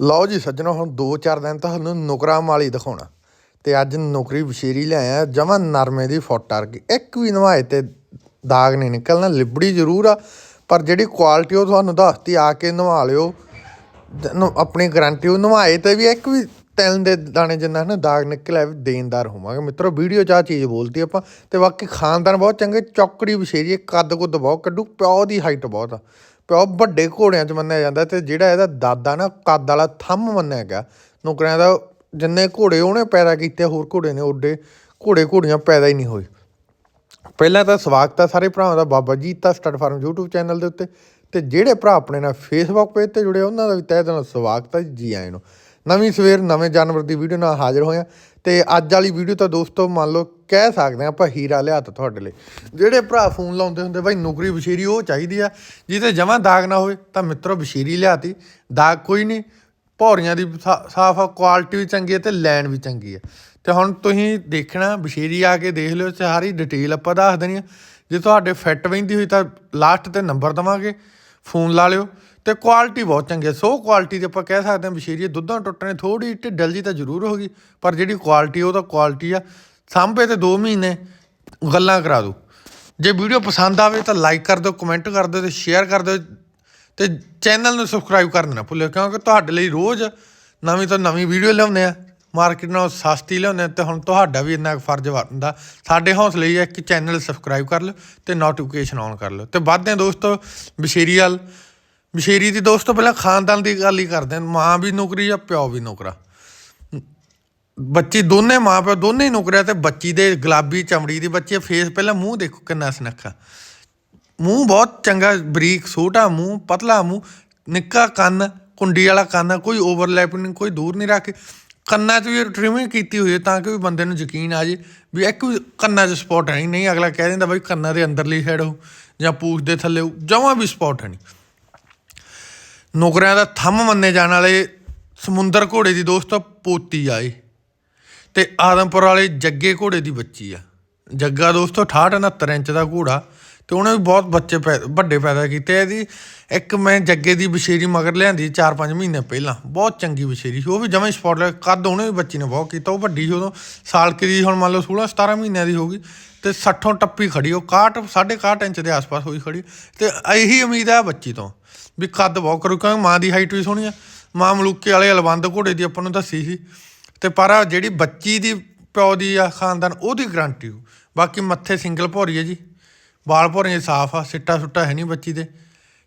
ਲਓ ਜੀ ਸੱਜਣੋ, ਹੁਣ 2-4 ਦਿਨ ਤੁਹਾਨੂੰ ਨੁਕਰਾ ਮਾਲੀ ਦਿਖਾਉਣਾ। ਤੇ ਅੱਜ ਨੌਕਰੀ ਬਸ਼ੇਰੀ ਲਿਆਇਆ ਜਮਾ ਨਰਮੇ ਦੀ ਫੁੱਟ ਅਰਗੀ ਇੱਕ ਵੀ ਨਵਾਏ ਤੇ ਦਾਗ ਨਹੀਂ ਨਿਕਲਣਾ, ਲਿਬੜੀ ਜ਼ਰੂਰ ਆ, ਪਰ ਜਿਹੜੀ ਕੁਆਲਿਟੀ ਉਹ ਤੁਹਾਨੂੰ ਦੱਸਤੀ, ਆ ਕੇ ਨਵਾ ਲਿਓ। ਨ- ਆਪਣੀ ਗਾਰੰਟੀ ਉਹ ਨਵਾਏ ਤੇ ਵੀ ਇੱਕ ਵੀ ਤਿਲ ਦੇ ਦਾਣੇ ਜਿੰਨਾ ਨਾ ਦਾਗ ਨਿਕਲਿਆ ਵੀ ਦੇਣਦਾਰ ਹੋਵਾਂਗੇ। ਮਿੱਤਰੋ, ਵੀਡੀਓ 'ਚ ਆ ਚੀਜ਼ ਬੋਲਤੀ ਆਪਾਂ, ਤੇ ਬਾਕੀ ਖਾਨਦਾਨ ਬਹੁਤ ਚੰਗੇ, ਚੌਕੜੀ ਬਸ਼ੇਰੀ ਕੱਦ ਕੁੱਦ ਬਹੁਤ ਕੱਢੂ ਪਿਓ ਦੀ ਹਾਈਟ ਬਹੁਤ ਆ। ਪਿਓ ਵੱਡੇ ਘੋੜਿਆਂ 'ਚ ਮੰਨਿਆ ਜਾਂਦਾ, ਤੇ ਜਿਹੜਾ ਇਹਦਾ ਦਾਦਾ ਨਾ, ਕੱਦ ਵਾਲਾ ਥੰਮ ਮੰਨਿਆ ਗਿਆ। ਨੌਕਰਿਆਂ ਦਾ ਜਿੰਨੇ ਘੋੜੇ ਉਹਨੇ ਪੈਦਾ ਕੀਤੇ, ਹੋਰ ਘੋੜੇ ਨੇ ਓਡੇ ਘੋੜੇ ਘੋੜੀਆਂ ਪੈਦਾ ਹੀ ਨਹੀਂ ਹੋਏ। ਪਹਿਲਾਂ ਤਾਂ ਸਵਾਗਤ ਆ ਸਾਰੇ ਭਰਾਵਾਂ ਦਾ, ਬਾਬਾ ਜੀ ਤਾਂ ਸਟੱਡ ਫਾਰਮ YouTube ਚੈਨਲ ਦੇ ਉੱਤੇ, ਤੇ ਜਿਹੜੇ ਭਰਾ ਆਪਣੇ ਨਾਲ Facebook ਪੇਜ ਤੇ ਜੁੜੇ ਉਹਨਾਂ ਦਾ ਵੀ ਤਹਿ ਦਿਲੋਂ ਸਵਾਗਤ ਹੈ ਜੀ ਆਇਆਂ ਨੂੰ। ਨਵੀਂ ਸਵੇਰ, ਨਵੇਂ ਜਾਨਵਰ ਦੀ ਵੀਡੀਓ ਨਾਲ ਹਾਜ਼ਰ ਹੋਇਆ ਤੇ ਅੱਜ ਵਾਲੀ ਵੀਡੀਓ ਤਾਂ ਦੋਸਤੋ ਮੰਨ ਲਓ ਕਹਿ ਸਕਦੇ ਆਪਾਂ ਹੀਰਾ ਲਿਆ ਤਾ ਤੁਹਾਡੇ ਲਈ। ਜਿਹੜੇ ਭਰਾ ਫੋਨ ਲਾਉਂਦੇ ਹੁੰਦੇ ਬਾਈ ਨੌਕਰੀ ਬਸ਼ੀਰੀ ਉਹ ਚਾਹੀਦੀ ਆ, ਜਿਹਦੇ ਜਮਾਂ ਦਾਗ ਨਾ ਹੋਵੇ, ਤਾਂ ਮਿੱਤਰੋ ਬਸ਼ੀਰੀ ਲਿਆਤੀ। ਦਾਗ ਕੋਈ ਨਹੀਂ, ਭੌਰੀਆਂ ਦੀ ਸਾ- ਸਾਫ਼ ਆ ਕੁਆਲਿਟੀ ਵੀ ਚੰਗੀ ਹੈ ਤੇ ਲੈਣ ਵੀ ਚੰਗੀ ਹੈ ਤੇ ਹੁਣ ਤੁਸੀਂ ਦੇਖਣਾ, ਬਸ਼ੀਰੀ ਆ ਕੇ ਦੇਖ ਲਿਓ ਸਾਰੀ ਡਿਟੇਲ ਆਪਾਂ ਦੱਸ ਦੇਣੀ ਆ। ਜੇ ਤੁਹਾਡੇ ਫਿੱਟ ਬੈਂਦੀ ਹੋਈ ਤਾਂ ਲਾਸਟ ਤੇ ਨੰਬਰ ਦਵਾਂਗੇ, ਫੋਨ ਲਾ ਲਿਓ। ਤੇ ਕੁਆਲਿਟੀ ਬਹੁਤ ਚੰਗੀ ਹੈ। ਸੋ ਕੁਆਲਿਟੀ ਦੇ ਆਪਾਂ ਕਹਿ ਸਕਦੇ ਹਾਂ ਬਸ਼ੀਰੀ, ਦੁੱਧਾਂ ਟੁੱਟਣੇ ਥੋੜੀ ਢਿੱਡਲ ਜੀ ਤਾਂ ਜ਼ਰੂਰ ਹੋਗੀ ਪਰ ਜਿਹੜੀ ਕੁਆਲਿਟੀ ਉਹ ਤਾਂ ਕੁਆਲਿਟੀ ਆ। ਸਾਂਭੇ ਤੇ 2 ਮਹੀਨੇ, ਗੱਲਾਂ ਕਰਾ ਦੋ ਜੇ ਵੀਡੀਓ ਪਸੰਦ ਆਵੇ ਤਾਂ ਲਾਈਕ ਕਰ ਦਿਓ ਕਮੈਂਟ ਕਰ ਦਿਓ ਤੇ ਸ਼ੇਅਰ ਕਰ ਦਿਓ ਤੇ ਚੈਨਲ ਨੂੰ ਸਬਸਕ੍ਰਾਈਬ ਕਰਨਾ ਨਾ ਭੁੱਲਿਓ, ਕਿਉਂਕਿ ਤੁਹਾਡੇ ਲਈ ਰੋਜ਼ ਨਵੀਂ ਤੋਂ ਨਵੀਂ ਵੀਡੀਓ ਲਿਆਉਂਦੇ ਆ। ਮਾਰਕੀਟ ਨਾਲੋਂ ਸਸਤੀ ਲਿਆਉਂਦੇ ਆ ਤੇ ਹੁਣ ਤੁਹਾਡਾ ਵੀ ਇੰਨਾ ਕੁ ਫਰਜ਼ ਬਣਦਾ। ਸਾਡੇ ਹੌਸਲੇ ਹੀ ਹੈ ਕਿ ਚੈਨਲ ਸਬਸਕ੍ਰਾਈਬ ਕਰ ਲਓ ਤੇ ਨੋਟੀਫਿਕੇਸ਼ਨ ਆਨ ਕਰ ਲਓ। ਤੇ ਵੱਧਦੇ ਆ ਦੋਸਤੋ, ਬਸ਼ੇਰੀ ਵਾਲ ਦੀ ਦੋਸਤੋ ਪਹਿਲਾਂ ਖਾਨਦਾਨ ਦੀ ਗੱਲ ਹੀ ਕਰਦੇ ਆ ਮਾਂ ਵੀ ਨੌਕਰੀ ਜਾਂ ਪਿਓ ਵੀ ਨੌਕਰਾ। ਬੱਚੀ ਦੋਨੇ ਮਾਂ ਪਿਓ ਦੋਨੇ ਹੀ ਨੌਕਰੀਆਂ ਤੇ ਬੱਚੀ ਦੇ ਗੁਲਾਬੀ ਚਮੜੀ ਦੀ ਬੱਚੀ ਫੇਸ ਪਹਿਲਾਂ ਮੂੰਹ ਦੇਖੋ ਕਿੰਨਾ ਸੁਨੱਖਾ। ਮੂੰਹ ਬਹੁਤ ਚੰਗਾ, ਬਰੀਕ ਛੋਟਾ ਮੂੰਹ ਪਤਲਾ, ਮੂੰਹ ਨਿੱਕਾ ਕੰਨ, ਕੁੰਡੀ ਵਾਲਾ ਕੰਨ ਕੋਈ ਓਵਰਲੈਪ ਨਹੀਂ, ਕੋਈ ਦੂਰ ਨਹੀਂ ਰੱਖ ਕੇ। ਕੰਨਾਂ 'ਚ ਵੀ ਟ੍ਰਿਮਿੰਗ ਕੀਤੀ ਹੋਈ ਹੈ ਤਾਂ ਕਿ ਵੀ ਬੰਦੇ ਨੂੰ ਯਕੀਨ ਆ ਜੇ ਵੀ ਇੱਕ ਵੀ ਕੰਨਾਂ 'ਚ ਸਪੌਟ ਹੈ ਨਹੀਂ। ਅਗਲਾ ਕਹਿ ਦਿੰਦਾ ਬਈ ਕੰਨਾਂ ਦੇ ਅੰਦਰਲੀ ਸਾਈਡ ਹੋ ਜਾਂ ਪੂਛ ਦੇ ਥੱਲੇ ਹੋ, ਜਮਾਂ ਵੀ ਸਪੌਟ ਹੈ ਨਹੀਂ। ਨੌਕਰੀਆਂ ਦਾ ਥੰਮ ਮੰਨੇ ਜਾਣ ਵਾਲੇ ਸਮੁੰਦਰ ਘੋੜੇ ਦੀ ਦੋਸਤੋ ਪੋਤੀ ਆਏ ਤੇ ਆਦਮਪੁਰ ਵਾਲੇ ਜੱਗੇ ਘੋੜੇ ਦੀ ਬੱਚੀ ਆ। ਜੱਗਾ ਦੋਸਤੋ 68 69 ਇੰਚ ਦਾ ਘੋੜਾ। ਤੇ ਉਹਨੇ ਵੀ ਬਹੁਤ ਬੱਚੇ ਪੈ- ਵੱਡੇ ਪੈਦਾ ਕੀਤੇ। ਇਹਦੀ ਇੱਕ ਮੈਂ ਜੱਗੇ ਦੀ ਬਸ਼ੇਰੀ ਮਗਰ ਲਿਆਂਦੀ 4-5 ਮਹੀਨੇ ਪਹਿਲਾਂ। ਬਹੁਤ ਚੰਗੀ ਬਸ਼ੇਰੀ ਸੀ। ਉਹ ਵੀ ਜਮਾਂ ਸਪੌਟ ਲੈ ਕੱਦ ਉਹਨੇ ਵੀ ਬੱਚੀ ਨੇ ਬਹੁਤ ਕੀਤਾ। ਉਹ ਵੱਡੀ ਸੀ ਉਦੋਂ। ਸਾਲ ਕੀ ਦੀ ਹੁਣ ਮੰਨ ਲਓ 16-17 ਮਹੀਨਿਆਂ ਦੀ ਹੋ ਗਈ। ਤੇ 60 ਟੱਪੀ ਖੜੀ। ਉਹ 61 61 ਇੰਚ ਦੇ ਆਸ-ਪਾਸ ਹੋਈ ਖੜੀ। ਤੇ ਇਹੀ ਉਮੀਦ ਹੈ ਬੱਚੀ ਤੋਂ ਵੀ ਕੱਦ ਬਹੁਤ ਕਰੂ, ਕਿਉਂਕਿ ਮਾਂ ਦੀ ਹਾਈਟ ਵੀ ਸੋਹਣੀ ਆ। ਮਾਂ ਮਲੂਕੇ ਵਾਲੇ ਅਲਵੰਦ ਘੋੜੇ ਦੀ ਆਪਾਂ ਨੂੰ ਦੱਸੀ ਸੀ। ਤੇ ਪਰ ਜਿਹੜੀ ਬੱਚੀ ਦੀ ਪਿਓ ਦੀ ਆ ਖਾਨਦਾਨ, ਉਹਦੀ ਗਰੰਟੀ ਬਾਕੀ ਮੱਥੇ ਸਿੰਗਲ ਭੌਰੀ ਹੈ ਜੀ। ਵਾਲ ਭੌਰੀਆਂ ਸਾਫ਼ ਆ ਸਿੱਟਾ ਸੁੱਟਾ ਹੈ ਨਹੀਂ ਬੱਚੀ ਦੇ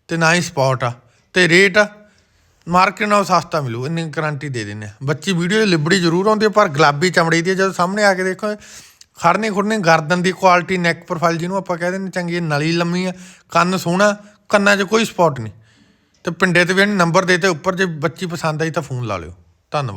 ਤੇ ਨਾ ਹੀ ਸਪੌਟ ਆ। ਤੇ ਰੇਟ ਮਾਰਕੀਟ ਨਾਲੋਂ ਸਸਤਾ ਮਿਲੂ ਇੰਨੀ ਗਾਰੰਟੀ ਦੇ ਦਿੰਦੇ ਆ। ਬੱਚੀ ਵੀਡੀਓ ਲਿਬੜੀ ਜ਼ਰੂਰ ਆਉਂਦੀ ਹੈ ਪਰ ਗੁਲਾਬੀ ਚਮੜੀ ਦੀ ਹੈ, ਜਦੋਂ ਸਾਹਮਣੇ ਆ ਕੇ ਦੇਖੋ ਖੜਨੇ ਖੁੜਨੇ ਗਰਦਨ ਦੀ ਕੁਆਲਿਟੀ ਨੈਕ ਪ੍ਰੋਫਾਈਲ ਜਿਹਨੂੰ ਆਪਾਂ ਕਹਿੰਦੇ ਨੇ ਚੰਗੀ ਨਲੀ ਲੰਮੀ ਆ ਕੰਨ ਸੋਹਣਾ ਕੰਨਾਂ 'ਚ ਕੋਈ ਸਪੌਟ ਨਹੀਂ। ਤੇ ਪਿੰਡੇ ਤੇ ਵੀ ਨੰਬਰ ਦੇ ਤੇ ਉੱਪਰ ਜੇ ਬੱਚੀ ਪਸੰਦ ਆਈ ਤਾਂ ਫੋਨ ਲਾ ਲਿਓ। ਧੰਨਵਾਦ।